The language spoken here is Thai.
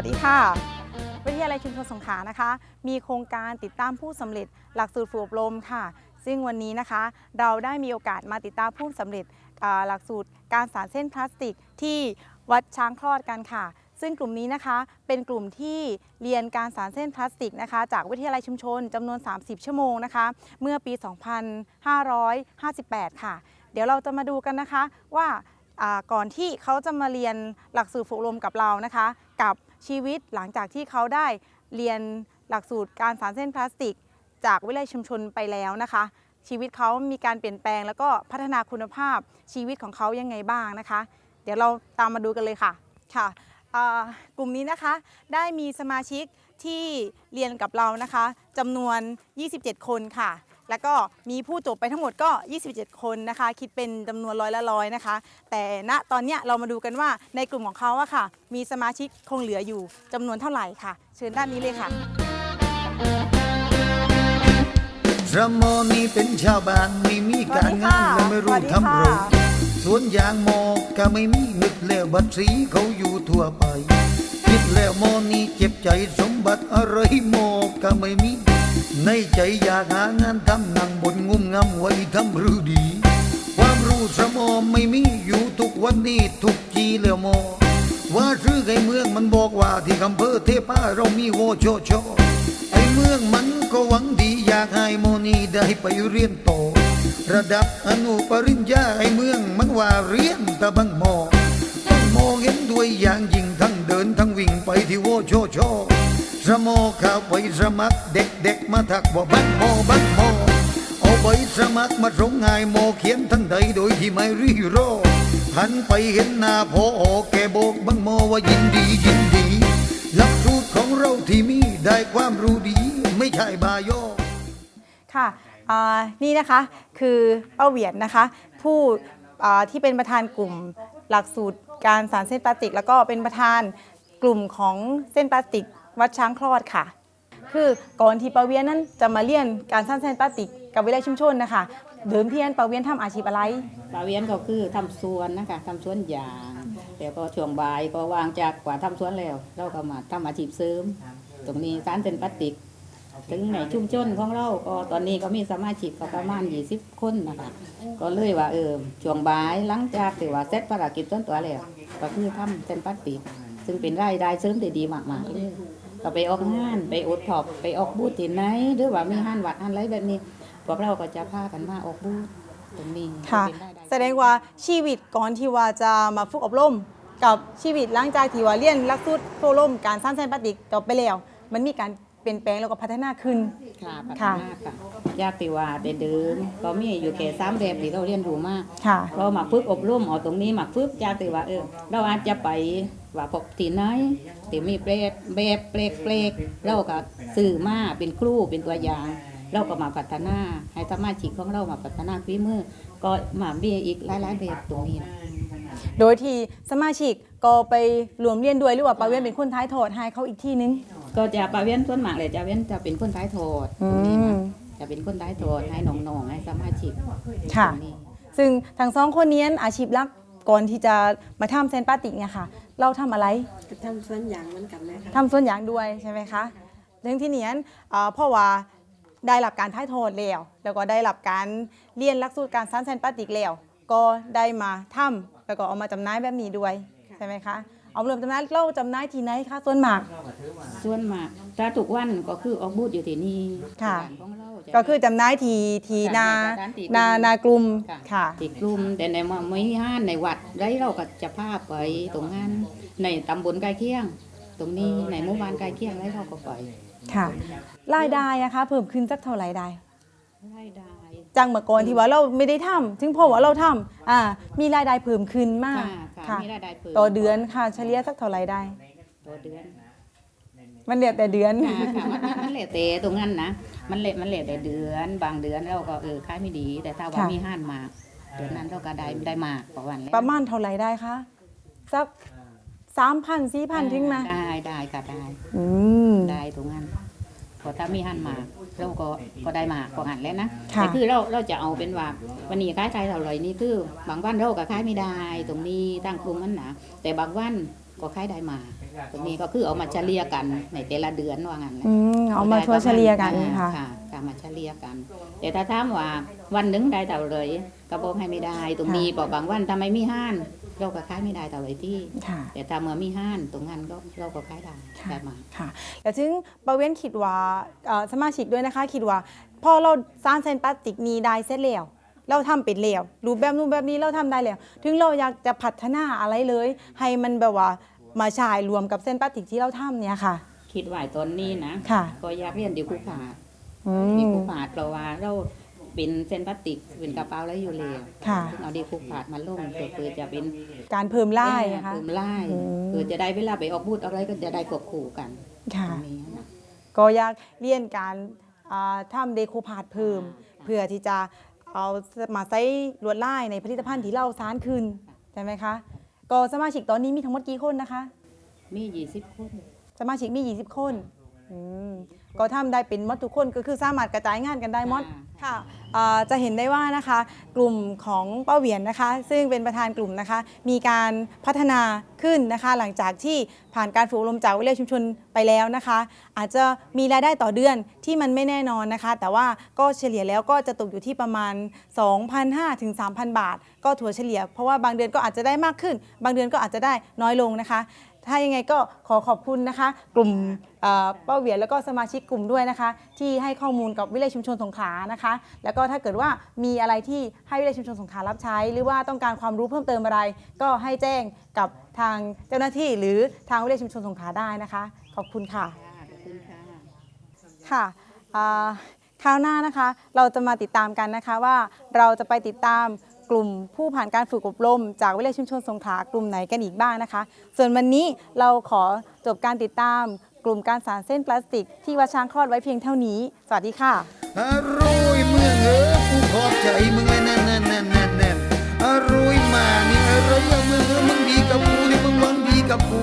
วัสดีค่ะ วิทยาลัยชุมชนสงขลานะคะ มีโครงการติดตามผู้สำเร็จหลักสูตรฝึกอบรมค่ะ ซึ่งวันนี้นะคะ เราได้มีโอกาสมาติดตามผู้สำเร็จหลักสูตรการสารเส้นพลาสติกที่วัดช้างคลอดกันค่ะ ซึ่งกลุ่มนี้นะคะเป็นกลุ่มที่เรียนการสารเส้นพลาสติกนะคะ จากวิทยาลัยชุมชนจำนวน 30 ชั่วโมงนะคะ เมื่อปี 2558 ค่ะ เดี๋ยวเราจะมาดูกันนะคะว่าอ่าก่อนที่เขาจะมาเรียนหลักสูตรฝึกอบรมกับเรานะคะ กับ ชีวิตหลังจากที่เขาได้เรียนหลักสูตรการสารเส้นพลาสติก จากวิทยาลัยชุมชนไปแล้วนะคะ ชีวิตเขามีการเปลี่ยนแปลง แล้วก็พัฒนาคุณภาพชีวิตของเขายังไงบ้างนะคะ เดี๋ยวเราตามมาดูกันเลยค่ะค่ะกลุ่มนี้นะคะได้มีสมาชิกที่เรียนกับเรานะคะจำนวน 27 คนค่ะ แล้วก็มีผู้จบไปทั้งหมดก็ 27 คนนะคะ คิดเป็นจำนวนร้อยละร้อยนะคะ แต่ณตอนเนี้ยเรามาดูกันว่าในกลุ่มของเขาอะค่ะ มีสมาชิกคงเหลืออยู่จำนวนเท่าไหร่ค่ะ เชิญด้านนี้เลยค่ะระโมนี่เป็นชาวบ้านไม่มีการงานและไม่รู้ทำโรงสวนยางโมก็ไม่มีนึกแล้วบัตรสีเขาอยู่ทั่วไปคิดแล้วโมนี่เจ็บใจสมบัติอะไรโมก็ไม่มี ในใจอยากหางานทำนั่งบนงุมงำไว้ทำหรือดี ความรู้สมอไม่มีอยู่ทุกวันนี้ทุกจีแล้วโมว่าซื้อไอ้เมืองมันบอกว่าที่อำเภอเทพาเรามีโวโชโชไอ้เมืองมันก็หวังดีอยากให้โมนีได้ไปเรียนโตอระดับอนุปริญญาไอ้เมืองมันว่าเรียนต่บังหมอบังมอเห็นด้วยอย่างยิ่ง สมอข้าไปสมัครเด็กๆมาทักว่าบังหมบังหมเอาใบสมัครมาส่งให้โมเขียนทันใดโดยที่ไม่รีรอหันไปเห็นหน้าพอแกโบกบังโมว่ายินดียินดีหลักสูตรของเราที่มีได้ความรู้ดี ไม่ใช่บายอค่ะนี่นะคะคือเป้าเหวียนนะคะ ผู้ที่เป็นประธานกลุ่มหลักสูตรการสารเส้นพลาสติก แล้วก็เป็นประธานกลุ่มของเส้นพลาสติก วัดช้างคลอดค่ะ คือก่อนที่ปาเวียนนั้นจะมาเรียนการสร้างเส้นพลาติกกับวิทยาลัยชุมชนนะคะ เดิมทีนั้นปาเวียนทำอาชีพอะไรปาเวียนก็คือทำสวนนะคะทำสวนยางแล้วก็ช่วงบ่ายก็วางจากกว่าทำสวนแล้ว เราก็มาทำอาชีพเสริม ตรงนี้สารเส้นพลาติกถึงในชุมชนของเราก็ตอนนี้ก็มีสมาชิกประมาณ 20 คนนะคะก็เลยว่าเออช่วงบ่ายหลังจากที่ว่าเสร็จภารกิจส่วนตัวแล้วก็คือทำเส้นพลาสติกซึ่งเป็นรายได้เสริมที่ดีมากๆเลย ก็ไปออกงานไปอดท็อปไปออกบูธที่ไหนหรือว่ามีห้านวัดห้านไรแบบนี้พวกเราก็จะพากันมาออกบูธตรงนี้ค่ะ เป็นรายได้ แสดงว่าชีวิตก่อนที่ว่าจะมาฝึกอบรม กับชีวิตหลังจากที่ว่าเรียนหลักสูตรฝึกอบรมการสร้างเส้นพลาสติกจบไปแล้ว มันมีการ เปลี่ยนแปลงแล้วก็พัฒนาขึ้น ค่ะพัฒค่ะนาค่ะญาติว่าได้เดินก็มีอยู่แค่สามแบบที่เราเรียนรู้มากค่ะก็มาฝึกอบรมเอาตรงนี้มาฝึกญาติว่าเออเราอาจจะไปว่าพบที่ไหนที่มีแบบแบบเปลกเปลกๆเราก็สื่อมาเป็นครูเป็นตัวอย่าง เราก็มาพัฒนาให้สมาชิกของเรามาพัฒนาฝีมือก็มามีอีกหลายๆแบบตรงนี้นะ โดยที่สมาชิกก็ไปรวมเรียนด้วยหรือว่าปาเวียนเป็นคนท้ายโทษให้เขาอีกที่นึง ก็จะปาเวียนส่วนมากเลยจะเวียนจะเป็นคนท้ายโทษตรงนี้นะจะเป็นคนท้ายโทษให้น้องๆให้สมาชิกค่ะ ตรงนี้ ซึ่งทั้งสองคนนี้อาชีพหลักก่อนที่จะมาทำเส้นพลาสติกเนี่ยค่ะ เราทำอะไรก็ทำสวนยางเหมือนกันนะคะทำสวนยางด้วยใช่ไหมคะเรื่องที่เนี้ยอ่าเพราะว่าได้รับการท้ายโทษแล้วแล้วก็ได้รับการเรียนหลักสูตรการสร้างเส้นพลาสติกแล้วก็ได้มาทำแล้วก็เอามาจำหน่ายแบบนี้ด้วยใช่ไหมคะ เอารวมจำหน่ายเราจำหน่ายที่ไหนคะส่วนมาก ส่วนมากถ้าทุกวันก็คือออกบูธอยู่ที่นี่ค่ะร้านของเราจะก็คือจำหน่ายทีทีนาร้านที่นานากลุ่มค่ะติดกลุ่มแต่ในเมื่อไม่ห้านในวัดไรเราก็จะพาไปตรงนั้นในตำบลใกล้เคียง ตรงนี้ในหมู่บ้านใกล้เคียงไรเราก็ไป ค่ะรายได้นะคะเพิ่มขึ้นสักเท่าไหร่ได้ รายได้ จังเมื่อก่อนที่ว่าเราไม่ได้ทำถึงพอว่าเราทำอ่ามีรายได้เพิ่มขึ้นมากค่ะค่ะมีรายได้เพิ่มต่อเดือนค่ะเฉลี่ยสักเท่าไหร่ได้ ต่อเดือนมันเหลือแต่เดือน ค่ะค่ะมันมันเหลือแต่ตรงนั้นนะมันเหลือมันเหลือแต่เดือน บางเดือนเราก็เออขายไม่ดี แต่ถ้าว่าค่ะ มีห้านมากเดือนนั้นเราก็ได้ได้มากกว่าวันแล้วประมาณเท่าไหร่ได้คะสักสามพันสี่พันถึงไหมได้ได้ค่ะได้อืมได้ตรงนั้น พอถ้ามีหันมาเราก็ก็ได้มาก็หันแล้วนะค่ะ แต่คือเราเราจะเอาเป็นว่าวันนี้ขายขายเท่าไหร่นี่คือบางวันเราก็ขายไม่ได้ ตรงนี้ตั้งกลุ่มมันนะแต่บางวันก็ขายได้มาตรงนี้ก็คือเอามาเฉลี่ยกันในแต่ละเดือนว่างั้นแหละ อืมเอามาทัวร์เฉลี่ยกันอ่าค่ะค่ะ ค่ะมาเฉลี่ยกัน แต่ถ้าถามว่าวันหนึ่งได้เท่าไหรก็บอกให้ไม่ได้ ตรงนี้บอกบางวันทำไมมีห้าน เราก็ขายไม่ได้เท่าไหรที่ค่ะแต่ถ้าเมื่อมีห้านตรงนั้นก็เราก็ขายได้ค่ะได้มาค่ะแต่ถึงบริเวณคิดว่าเอ่อสมาชิกด้วยนะคะ คิดว่าพอเราสร้างเส้นพลาสติกนี้ได้เสร็จแล้วเราทำเป็นแล้วรูปแบบนู้นแบบนี้เราทำได้แล้ว ถึงเราอยากจะพัฒนาอะไรเลย ให้มันแบบว่ามาฉายรวมกับเส้นพลาสติกที่เราทำเนี่ยค่ะ คิดว่าตอนนี้นะค่ะก็อยากเรียนดีคูขาดอืดีมคูขาดเพราะว่าเรา เป็นเส้นพลาสติกเป็นกระเป๋าแล้วอยู่แล้วค่ะถึงเอาดีคูขาดมาลงเพื่อจะเป็นการเพิ่มไล่นะคะ เพิ่มไล่อืม เพื่อจะได้เวลาไปออกบูธอะไรก็จะได้ควบคู่กันค่ะตรงนี้นะ ก็อยากเรียนการอ่าทำเดโคพาร์ทเพิ่ม เพื่อที่จะเอามาใช้ลวดลายในผลิตภัณฑ์ที่เราสารคืนใช่ไหมคะ ก็สมาชิกตอนนี้มีทั้งหมดกี่คนนะคะ มียี่สิบคน สมาชิกมี 20 คน อืมก็ทำได้เป็นหมดทุกคนก็คือสามารถกระจายงานกันได้หมดค่ะอ่าจะเห็นได้ว่านะคะกลุ่มของป้าเหวียนนะคะ ซึ่งเป็นประธานกลุ่มนะคะ มีการพัฒนาขึ้นนะคะ หลังจากที่ผ่านการฝึกอบรมจากวิเลยชุมชนไปแล้วนะคะ อาจจะมีรายได้ต่อเดือนที่มันไม่แน่นอนนะคะ แต่ว่าก็เฉลี่ยแล้วก็จะตกอยู่ที่ประมาณ 2,500ถึง3,000 บาท ก็ถัวเฉลี่ย เพราะว่าบางเดือนก็อาจจะได้มากขึ้น บางเดือนก็อาจจะได้น้อยลงนะคะ ถ้ายังไงก็ขอขอบคุณนะคะ กลุ่มเอ่อป้าเหวียนแล้วก็สมาชิกกลุ่มด้วยนะคะ ที่ให้ข้อมูลกับวิเลยชุมชนสงขลานะคะ แล้วก็ถ้าเกิดว่ามีอะไรที่ให้วิเลยชุมชนสงขลารับใช้ หรือว่าต้องการความรู้เพิ่มเติมอะไร ก็ให้แจ้งกับทางเจ้าหน้าที่ หรือทางวิเลยชุมชนสงขลาได้นะคะ ขอบคุณค่ะ ค่ะขอบคุณค่ะ ค่ะอ่าคราวหน้านะคะ เราจะมาติดตามกันนะคะว่าเราจะไปติดตาม กลุ่มผู้ผ่านการฝึกอบรม จากวิทยาชุมชนสงขากลุ่มไหนกันอีกบ้างนะคะ ส่วนวันนี้เราขอจบการติดตามกลุ่มการสารเส้นพลาสติก ที่วัดช้างคลอดไว้เพียงเท่านี้ สวัสดีค่ะอร่อยมืงเออกูขอใจมึงไน่นน่นน่นน่นน่นอร่อยมานี่อร่อยมืงมึงดีกับกูนี่มึงหวังดีกับกู